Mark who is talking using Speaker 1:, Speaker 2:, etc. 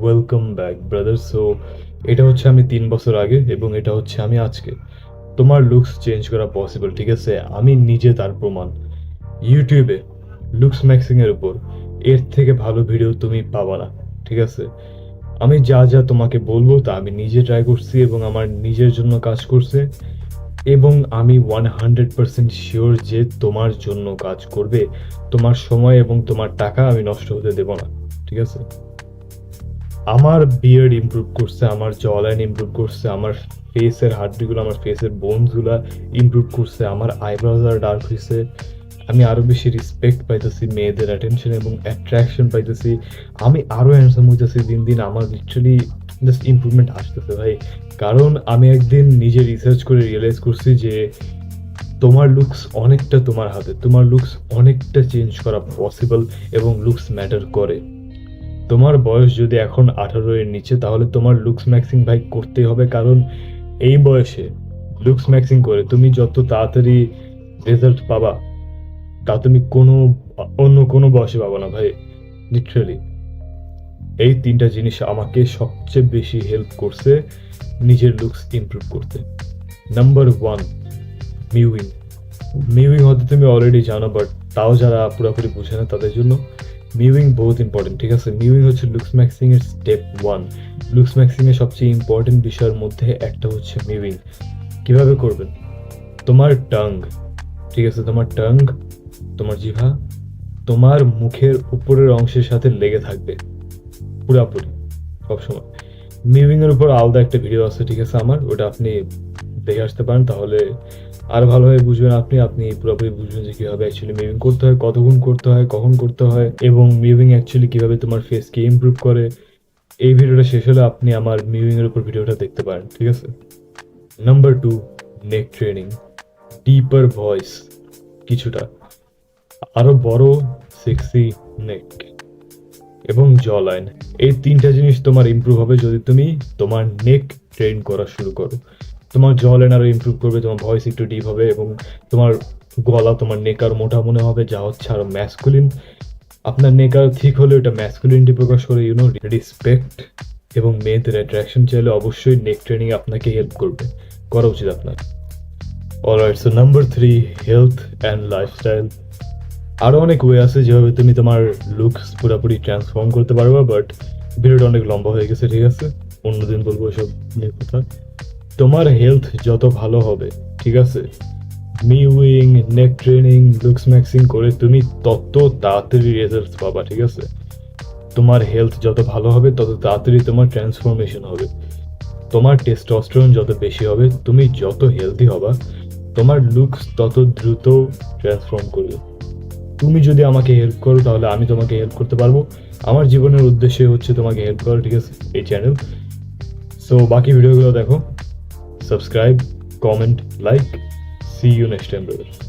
Speaker 1: Welcome back brother so এটা হচ্ছে আমি তিন বছর আগে এবং এটা হচ্ছে আমি আজকে। তোমার লুকস চেঞ্জ করা পসিবল ঠিক আছে? আমি নিজে তার প্রমাণ। ইউটিউবে লুকস ম্যাক্সিংয়ের উপর এর থেকে ভালো ভিডিও তুমি পাবা না, ঠিক আছে? আমি যা যা তোমাকে বলব তা আমি নিজে ট্রাই করছি এবং আমার নিজের জন্য কাজ করছে এবং আমি ওয়ান হান্ড্রেড পার্সেন্ট শিওর যে তোমার জন্য কাজ করবে। তোমার সময় এবং তোমার টাকা আমি নষ্ট হতে দেব না, ঠিক আছে? আমার বিয়ার্ড ইমপ্রুভ করছে, আমার জ লাইন ইমপ্রুভ করছে, আমার ফেসের হাড্ডিগুলো, আমার ফেসের বোনসগুলো ইমপ্রুভ করছে, আমার আইব্রোজ আর ডার্ক হয়েছে আমি আরও বেশি রেসপেক্ট পাইতেছি মেয়েদের অ্যাটেনশন এবং অ্যাট্রাকশন পাইতেছি। আমি আরও হ্যান্ডসাম হইতেছি, দিন দিন আমার লিটারালি জাস্ট ইমপ্রুভমেন্ট আসতেছে ভাই। কারণ আমি একদিন নিজে রিসার্চ করে রিয়েলাইজ করছি যে তোমার লুকস অনেকটা তোমার হাতে, তোমার লুকস অনেকটা চেঞ্জ করা পসিবল এবং লুকস ম্যাটার করে। তোমার বয়স যদি এখন আঠারো এর নিচে, তাহলে তোমার লুকস ম্যাক্সিং ভাই করতেই হবে, কারণ এই বয়সে লুকস ম্যাক্সিং করে তুমি যত তাড়াতাড়ি রেজাল্ট পাবা, তা তুমি কোনো, অন্য কোনো বয়সে পাবা না ভাই লিটারালি এই তিনটা জিনিস আমাকে সবচেয়ে বেশি হেল্প করছে নিজের লুকস ইমপ্রুভ করতে। নাম্বার ওয়ান মিউইং মিউইং হয়তো তুমি অলরেডি জানো বাট তাও যারা পুরোপুরি বুঝে না তাদের জন্য মিউইং বহুত ইম্পর্টেন্ট ঠিক আছে? মিউইং হচ্ছে লুকস ম্যাক্সিং এর স্টেপ ওয়ান লুকস ম্যাক্সিং এর সবচেয়ে ইম্পর্টেন্ট বিষয়ের মধ্যে একটা হচ্ছে মিউইং কীভাবে করবেন? তোমার টাং ঠিক আছে? তোমার টাং তোমার জিভা তোমার মুখের উপরের অংশের সাথে লেগে থাকবে, পুরাপুরি, সবসময়। মিউইং এর উপর আলাদা একটা ভিডিও আছে, ঠিক আছে? আমার, ওটা আপনি দেখে আসতে পারেন, তাহলে আর ভালোভাবে বুঝবেন আপনি আপনি পুরোপুরি বুঝবেন যে কীভাবে অ্যাকচুয়ালি মিউভিং করতে হয় কতক্ষণ করতে হয়, কখন করতে হয়, এবং মিউভিং অ্যাকচুয়ালি কীভাবে তোমার ফেসকে ইমপ্রুভ করে। এই ভিডিওটা শেষ হলে আপনি আমার মিউভিং এর উপর ভিডিওটা দেখতে পারেন, ঠিক আছে? Number two neck training deeper voice কিছুটা। আরও বড় সেক্সি নেক এবং জ লাইন এই তিনটা জিনিস তোমার ইমপ্রুভ হবে যদি তুমি তোমার নেক ট্রেন করা শুরু করো। তোমার জ লাইন আরও ইমপ্রুভ করবে, তোমার ভয়েস একটু ডিপ হবে এবং তোমার গলা, তোমার নেক মোটা মনে হবে, যা হচ্ছে আরও ম্যাসকুলিন আপনার নেক আর ঠিক হলে ওটা ম্যাসকুলিনিটি প্রকাশ করে ইউনো রেসপেক্ট এবং মেয়েদের অ্যাট্রাকশন চাইলে অবশ্যই নেক ট্রেনিং আপনাকে হেল্প করবে। করা উচিত আপনার। Alright so number three health and lifestyle আরও অনেক ওয়ে আছে যেভাবে তুমি তোমার লুকস পুরোপুরি ট্রান্সফর্ম করতে পারবে বাট ভিডিওটা অনেক লম্বা হয়ে গেছে, ঠিক আছে? অন্যদিন বলব এসব নিয়ে কথা। তোমার হেলথ যত ভালো হবে, ঠিক আছে? মিউইং নেক ট্রেনিং লুকস ম্যাক্সিং করে তুমি তত তাড়াতাড়ি রেজাল্টস পাবা, ঠিক আছে? তোমার হেলথ যত ভালো হবে, তত তাড়াতাড়ি তোমার ট্রান্সফরমেশন হবে। তোমার টেস্টোস্টেরন যত বেশি হবে, তুমি যত হেলদি হবা, তোমার লুকস তত দ্রুত ট্রান্সফর্ম করবে। তুমি যদি আমাকে হেল্প করো, তাহলে আমি তোমাকে হেল্প করতে পারব। আমার জীবনের উদ্দেশ্য হচ্ছে তোমাকে হেল্প করা, ঠিক আছে? এই চ্যানেল সো বাকি ভিডিওগুলো দেখো। subscribe, comment, like. See you next time, brothers.